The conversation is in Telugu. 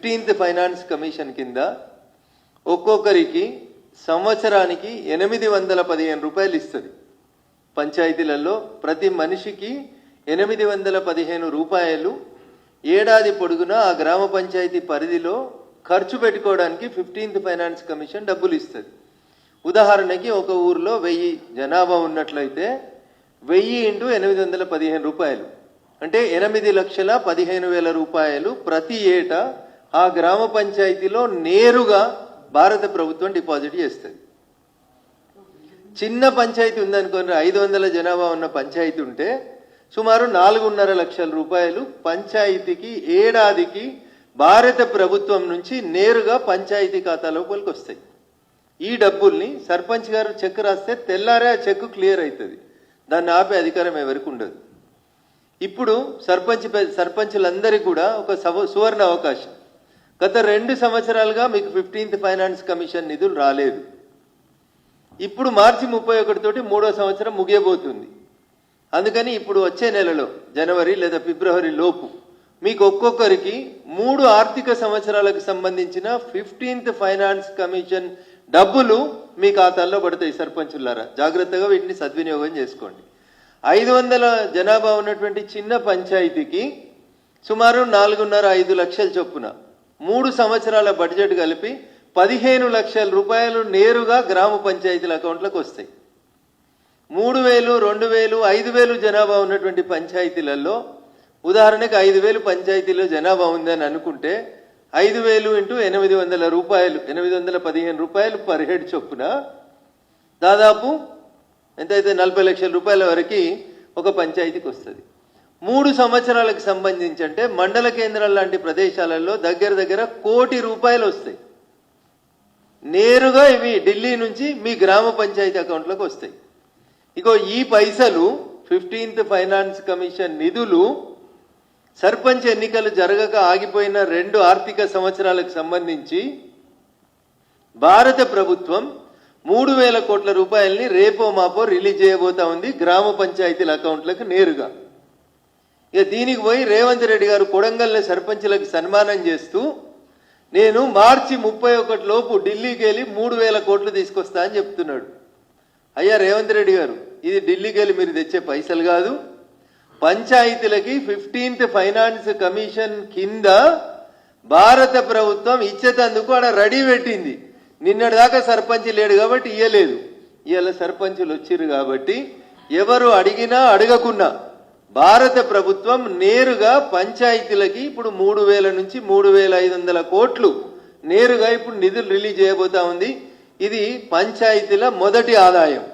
ఫిఫ్టీన్త్ ఫైనాన్స్ కమిషన్ కింద ఒక్కొక్కరికి సంవత్సరానికి ఎనిమిది వందల పదిహేను రూపాయలు ఇస్తుంది. పంచాయతీలలో ప్రతి మనిషికి ఎనిమిది వందల పదిహేను రూపాయలు. ఏడాది పొడుగునా ఆ గ్రామ పంచాయతీ పరిధిలో ఖర్చు పెట్టుకోవడానికి ఫిఫ్టీన్త్ ఫైనాన్స్ కమిషన్ డబ్బులు ఇస్తుంది. ఉదాహరణకి ఒక ఊర్లో వెయ్యి జనాభా ఉన్నట్లయితే వెయ్యి ఇంటూ ఎనిమిది వందల పదిహేను రూపాయలు. అంటే ఎనిమిది లక్షల పదిహేను వేల రూపాయలు ప్రతి ఏటా ఆ గ్రామ పంచాయతీలో నేరుగా భారత ప్రభుత్వం డిపాజిట్ చేస్తుంది. చిన్న పంచాయతీ ఉందనుకోండి ఐదు వందల జనాభా ఉన్న పంచాయతీ ఉంటే సుమారు నాలుగున్నర లక్షల రూపాయలు పంచాయతీకి ఏడాదికి భారత ప్రభుత్వం నుంచి నేరుగా పంచాయతీ ఖాతాలోపలికి వస్తాయి. ఈ డబ్బుల్ని సర్పంచ్ గారు చెక్ రాస్తే తెల్లారే ఆ చెక్ క్లియర్ అవుతుంది దాన్ని ఆపే అధికారం ఎవరికి ఉండదు. ఇప్పుడు సర్పంచ్ పె- సర్పంచులందరికీ కూడా ఒక సవ సువర్ణ అవకాశం. గత రెండు సంవత్సరాలుగా మీకు ఫిఫ్టీన్త్ ఫైనాన్స్ కమిషన్ నిధులు రాలేదు. ఇప్పుడు మార్చి ముప్పై ఒకటితోటి మూడో సంవత్సరం ముగియబోతుంది. అందుకని ఇప్పుడు వచ్చే నెలలో జనవరి లేదా ఫిబ్రవరి లోపు మీకు ఒక్కొక్కరికి మూడు ఆర్థిక సంవత్సరాలకు సంబంధించిన ఫిఫ్టీన్త్ ఫైనాన్స్ కమిషన్ డబ్బులు మీ ఖాతాల్లో పడతాయి సర్పంచులారా. జాగ్రత్తగా వీటిని సద్వినియోగం చేసుకోండి. ఐదు వందల జనాభా ఉన్నటువంటి చిన్న పంచాయతీకి సుమారు నాలుగున్నర ఐదు లక్షల చొప్పున మూడు సంవత్సరాల బడ్జెట్ కలిపి పదిహేను లక్షల రూపాయలు నేరుగా గ్రామ పంచాయతీల అకౌంట్లకు వస్తాయి. మూడు వేలు రెండు వేలు ఐదు వేలు జనాభా ఉన్నటువంటి పంచాయతీలలో ఉదాహరణకు ఐదు వేలు పంచాయతీలో జనాభా ఉందని అనుకుంటే ఐదు వేలు ఇంటూ ఎనిమిది వందల రూపాయలు ఎనిమిది వందల పదిహేను రూపాయలు పర్ హెడ్ చొప్పున దాదాపు ఎంతైతే నలభై లక్షల రూపాయల వరకు ఒక పంచాయతీకి వస్తుంది. మూడు సంవత్సరాలకు సంబంధించి అంటే మండల కేంద్రాల లాంటి ప్రదేశాలలో దగ్గర దగ్గర కోటి రూపాయలు వస్తాయి. నేరుగా ఇవి ఢిల్లీ నుంచి మీ గ్రామ పంచాయతీ అకౌంట్లోకి వస్తాయి. ఇగో ఈ పైసలు ఫిఫ్టీన్త్ ఫైనాన్స్ కమిషన్ నిధులు సర్పంచ్ ఎన్నికలు జరగక ఆగిపోయిన రెండు ఆర్థిక సంవత్సరాలకు సంబంధించి భారత ప్రభుత్వం మూడు వేల కోట్ల రూపాయల్ని రేపో మాపో రిలీజ్ చేయబోతా ఉంది గ్రామ పంచాయతీల అకౌంట్లకు నేరుగా. ఇక దీనికి పోయి రేవంత్ రెడ్డి గారు కొడంగల్ని సర్పంచులకు సన్మానం చేస్తూ నేను మార్చి ముప్పై ఒకటి లోపు ఢిల్లీకి వెళ్ళి మూడు వేల కోట్లు తీసుకొస్తా అని చెప్తున్నాడు. అయ్యా రేవంత్ రెడ్డి గారు ఇది ఢిల్లీకి వెళ్ళి మీరు తెచ్చే పైసలు కాదు. పంచాయతీలకి ఫిఫ్టీన్త్ ఫైనాన్స్ కమిషన్ కింద భారత ప్రభుత్వం ఇచ్చేటందుకు ఆడ రెడీ పెట్టింది. నిన్నటి దాకా సర్పంచ్ లేడు కాబట్టి ఇయ్యలేదు. ఇవాళ సర్పంచులు వచ్చిర్రు కాబట్టి ఎవరు అడిగినా అడగకున్నా. భారత ప్రభుత్వం నేరుగా పంచాయతీలకి ఇప్పుడు మూడు వేల నుంచి మూడు వేల ఐదు వందల కోట్లు నేరుగా ఇప్పుడు నిధులు రిలీజ్ చేయబోతా ఉంది. ఇది పంచాయతీల మొదటి ఆదాయం.